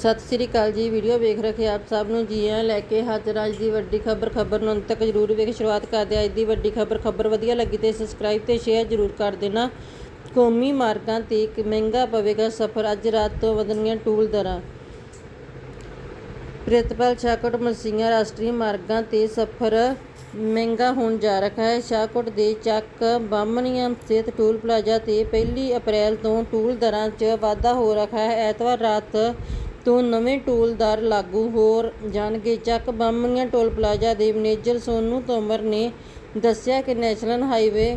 ਸਤਿ ਸ੍ਰੀ ਅਕਾਲ ਜੀ, ਵੀਡੀਓ ਵੇਖ ਰਹੇ ਆਪ ਸਭ ਨੂੰ ਜੀ ਆਇਆਂ ਲੈ ਕੇ ਹਾਜ਼ਰ ਅੱਜ ਦੀ ਵੱਡੀ ਖਬਰ ਖਬਰ ਨੂੰ ਅੰਤ ਤੱਕ ਜਰੂਰ ਵੇਖ, ਸ਼ੁਰੂਆਤ ਕਰਦੇ ਹਾਂ। ਅੱਜ ਦੀ ਵੱਡੀ ਖਬਰ ਖਬਰ ਵਧੀਆ ਲੱਗੀ ਤੇ ਸਬਸਕ੍ਰਾਈਬ ਤੇ ਸ਼ੇਅਰ ਜਰੂਰ ਕਰ ਦੇਣਾ। ਕੌਮੀ ਮਾਰਗਾਂ ਤੇ ਇੱਕ ਮਹਿੰਗਾ ਪਵੇਗਾ ਸਫ਼ਰ। ਅੱਜ ਰਾਤ ਤੋਂ ਵਧਣਗੀਆਂ ਟੂਲ ਦਰਾਂ। ਪ੍ਰਿਤਪਾਲ ਸ਼ਾਹਕੋਟ ਮਲਸੀਆਂ ਰਾਸ਼ਟਰੀ ਮਾਰਗਾਂ ਤੇ ਸਫ਼ਰ ਮਹਿੰਗਾ ਹੋਣ ਜਾ ਰਿਹਾ ਹੈ। ਸ਼ਾਹਕੋਟ ਦੇ ਚੱਕ ਬਾਮਣੀਆਂ ਸਥਿਤ ਟੂਲ ਪਲਾਜ਼ਾ ਤੇ 1 ਅਪ੍ਰੈਲ ਤੋਂ ਟੂਲ ਦਰਾਂ 'ਚ ਵਾਧਾ ਹੋ ਰਿਹਾ ਹੈ। ਐਤਵਾਰ ਰਾਤ ਤੋਂ ਨਵੇਂ ਟੋਲ ਦਰ ਲਾਗੂ ਹੋ ਜਾਣਗੇ। ਚੱਕ ਬਾਮਣੀਆਂ ਟੋਲ ਪਲਾਜ਼ਾ ਦੇ ਮੈਨੇਜਰ ਸੋਨੂ ਤੋਮਰ ਨੇ ਦੱਸਿਆ ਕਿ ਨੈਸ਼ਨਲ ਹਾਈਵੇ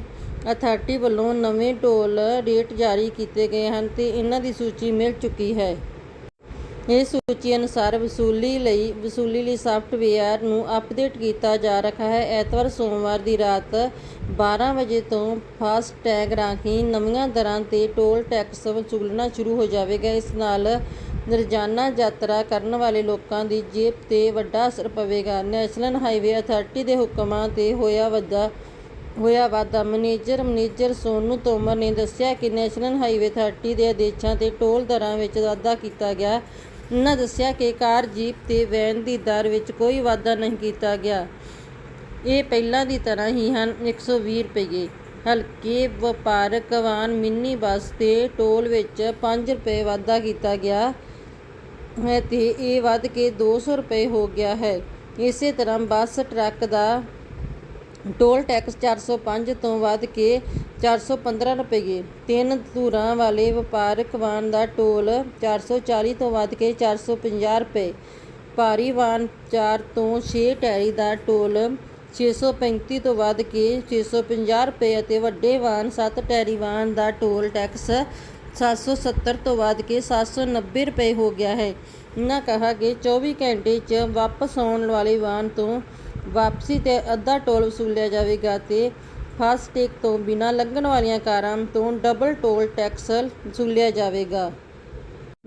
ਅਥਾਰਟੀ ਵੱਲੋਂ ਨਵੇਂ ਟੋਲ ਰੇਟ ਜਾਰੀ ਕੀਤੇ ਗਏ ਹਨ ਤੇ ਇਹਨਾਂ ਦੀ ਸੂਚੀ ਮਿਲ ਚੁੱਕੀ ਹੈ। ਇਸ ਸੂਚੀ ਅਨੁਸਾਰ ਵਸੂਲੀ ਲਈ ਵਸੂਲੀ ਲਈ ਸਾਫਟਵੇਅਰ ਨੂੰ ਅਪਡੇਟ ਕੀਤਾ ਜਾ ਰਿਹਾ ਹੈ। ਐਤਵਾਰ ਸੋਮਵਾਰ ਦੀ ਰਾਤ 12 ਵਜੇ ਤੋਂ ਫਾਸਟ ਟੈਗ ਰਾਹੀਂ ਨਵੀਆਂ ਦਰਾਂ ਤੇ ਟੋਲ ਟੈਕਸ ਵਸੂਲਣਾ ਸ਼ੁਰੂ ਹੋ ਜਾਵੇਗਾ। ਇਸ ਨਾਲ ਰੋਜ਼ਾਨਾ ਯਾਤਰਾ ਕਰਨ ਵਾਲੇ ਲੋਕਾਂ ਦੀ ਜੇਬ ਤੇ ਵੱਡਾ ਅਸਰ ਪਵੇਗਾ। ਨੈਸ਼ਨਲ ਹਾਈਵੇ ਅਥਾਰਟੀ ਦੇ ਹੁਕਮਾਂ ਤੇ ਹੋਇਆ ਵਾਧਾ ਹੋਇਆ ਵਾਧਾ। ਮੈਨੇਜਰ ਮੈਨੇਜਰ ਸੋਨੂੰ ਤੋਮਰ ਨੇ ਦੱਸਿਆ ਕਿ ਨੈਸ਼ਨਲ ਹਾਈਵੇ ਅਥਾਰਟੀ ਦੇ ਆਦੇਸ਼ਾਂ ਤੇ ਟੋਲ ਦਰਾਂ ਵਿੱਚ ਵਾਧਾ ਕੀਤਾ ਗਿਆ। ਉਨ੍ਹਾਂ ਦੱਸਿਆ ਕਿ ਕਾਰ, ਜੀਪ ਤੇ ਵੈਨ ਦੀ ਦਰ ਵਿੱਚ ਕੋਈ ਵਾਧਾ ਨਹੀਂ ਕੀਤਾ ਗਿਆ। ਇਹ ਪਹਿਲਾਂ ਦੀ ਤਰ੍ਹਾਂ ਹੀ ਹਨ 120 ਰੁਪਏ। ਹਲਕੇ ਵਪਾਰਕ ਵਾਹਨ, ਮਿੰਨੀ ਬੱਸ ਤੇ ਟੋਲ ਵਿੱਚ 5 ਰੁਪਏ ਵਾਧਾ ਕੀਤਾ ਗਿਆ। ਹੈ ਤੇ ਇਹ ਵੱਧ ਕੇ 200 ਰੁਪਏ ਹੋ ਗਿਆ ਹੈ। ਇਸੇ ਤਰ੍ਹਾਂ ਬੱਸ, ਟਰੱਕ ਦਾ ਟੋਲ ਟੈਕਸ 405 ਤੋਂ ਵੱਧ ਕੇ 415 ਰੁਪਏ। ਤਿੰਨ ਧੂਰਾਂ ਵਾਲੇ ਵਪਾਰਕ ਵਾਹਨ ਦਾ ਟੋਲ 440 ਤੋਂ ਵੱਧ ਕੇ 450 ਰੁਪਏ। ਭਾਰੀ ਵਾਹਨ 4 ਤੋਂ 6 ਟੈਰੀ ਦਾ ਟੋਲ 635 ਤੋਂ ਵੱਧ ਕੇ 650 ਰੁਪਏ ਅਤੇ ਵੱਡੇ ਵਾਹਨ 7 ਟੈਰੀ ਵਾਹਨ ਦਾ ਟੋਲ ਟੈਕਸ 770 ਤੋਂ ਵੱਧ ਕੇ 790 ਰੁਪਏ ਹੋ ਗਿਆ ਹੈ। ਉਹਨਾਂ ਕਹਾ ਕਿ 24 ਘੰਟੇ 'ਚ ਵਾਪਸ ਆਉਣ ਵਾਲੇ ਵਾਹਨ ਤੋਂ ਵਾਪਸੀ ਤੇ ਅੱਧਾ ਟੋਲ ਵਸੂਲਿਆ ਜਾਵੇਗਾ ਤੇ ਫਾਸਟੈਗ ਤੋਂ ਬਿਨਾਂ ਲੱਗਣ ਵਾਲੀਆਂ ਕਾਰਾਂ ਤੋਂ ਡਬਲ ਟੋਲ ਟੈਕਸ ਵਸੂਲਿਆ ਜਾਵੇਗਾ।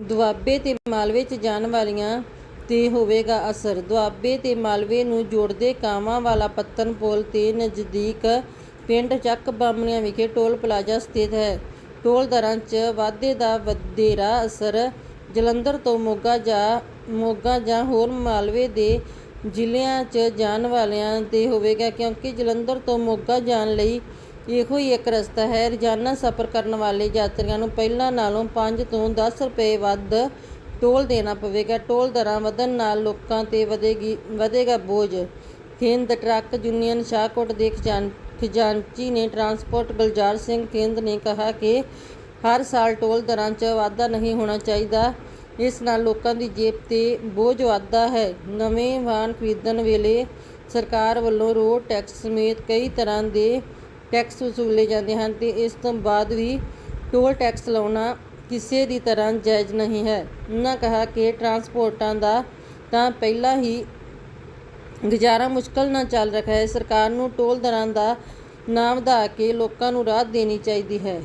ਦੁਆਬੇ ਤੇ ਮਾਲਵੇ 'ਚ ਜਾਣ ਵਾਲੀਆਂ ਤੇ ਹੋਵੇਗਾ ਅਸਰ। ਦੁਆਬੇ ਤੇ ਮਾਲਵੇ ਨੂੰ ਜੋੜਦੇ ਕਾਵਾਂ ਵਾਲਾ ਪੱਤਨ ਪੁਲ ਤੇ ਨਜ਼ਦੀਕ ਪਿੰਡ ਚੱਕ ਬਾਮਣੀਆਂ ਵਿਖੇ ਟੋਲ ਪਲਾਜ਼ਾ ਸਥਿਤ ਹੈ। ਟੋਲ ਦਰਾਂ 'ਚ ਵਾਧੇ ਦਾ ਵਧੇਰਾ ਅਸਰ ਜਲੰਧਰ ਤੋਂ ਮੋਗਾ ਜਾਂ ਮੋਗਾ ਜਾਂ ਹੋਰ ਮਾਲਵੇ ਦੇ ਜ਼ਿਲ੍ਹਿਆਂ 'ਚ ਜਾਣ ਵਾਲਿਆਂ ਤੇ ਹੋਵੇਗਾ, ਕਿਉਂਕਿ ਜਲੰਧਰ ਤੋਂ ਮੋਗਾ ਜਾਣ ਲਈ ਇਹੋ ਹੀ ਇੱਕ ਰਸਤਾ ਹੈ। ਰੋਜ਼ਾਨਾ ਸਫ਼ਰ ਕਰਨ ਵਾਲੇ ਯਾਤਰੀਆਂ ਨੂੰ ਪਹਿਲਾਂ ਨਾਲੋਂ 5 ਤੋਂ 10 ਰੁਪਏ ਵੱਧ ਟੋਲ ਦੇਣਾ ਪਵੇਗਾ। ਟੋਲ ਦਰਾਂ ਵਧਣ ਨਾਲ ਲੋਕਾਂ ਤੇ ਵਧੇਗੀ, ਵਧੇਗਾ ਬੋਝ। ਥਿੰਦ ਟਰੱਕ, ਯੂਨੀਅਨ, ਸ਼ਾਹਕੋਟ ਦੇ ਖਜ਼ਾਨ ਖਜ਼ਾਨਚੀ ਨੇ ਟਰਾਂਸਪੋਰਟ ਗੁਲਜ਼ਾਰ ਸਿੰਘ ਥਿੰਦ ਨੇ ਕਿਹਾ ਕਿ ਹਰ ਸਾਲ ਟੋਲ ਦਰਾਂ 'ਚ ਵਾਧਾ ਨਹੀਂ ਹੋਣਾ ਚਾਹੀਦਾ। ਇਸ ਨਾਲ ਲੋਕਾਂ ਦੀ ਜੇਬ ਤੇ ਬੋਝ ਵੱਧਦਾ ਹੈ। ਨਵੇਂ ਵਾਹਨ ਖਰੀਦਣ ਵੇਲੇ ਸਰਕਾਰ ਵੱਲੋਂ ਰੋਡ ਟੈਕਸ ਸਮੇਤ ਕਈ ਤਰ੍ਹਾਂ ਦੇ ਟੈਕਸ ਵਸੂਲੇ ਜਾਂਦੇ ਹਨ ਤੇ ਇਸ ਤੋਂ ਬਾਅਦ ਵੀ ਟੋਲ ਟੈਕਸ ਲਾਉਣਾ ਕਿਸੇ ਦੀ ਤਰ੍ਹਾਂ ਜਾਇਜ਼ ਨਹੀਂ ਹੈ। ਉਹਨਾਂ ਕਿਹਾ ਕਿ ਟਰਾਂਸਪੋਰਟਾਂ ਦਾ ਤਾਂ ਪਹਿਲਾਂ ਹੀ ਗੁਜ਼ਾਰਾ ਮੁਸ਼ਕਲ ਨਾਲ ਚੱਲ ਰਿਹਾ ਹੈ। ਸਰਕਾਰ ਨੂੰ ਟੋਲ ਦਰਾਂ ਦਾ ਨਾ ਵਧਾ ਕੇ ਲੋਕਾਂ ਨੂੰ ਰਾਹਤ ਦੇਣੀ ਚਾਹੀਦੀ ਹੈ।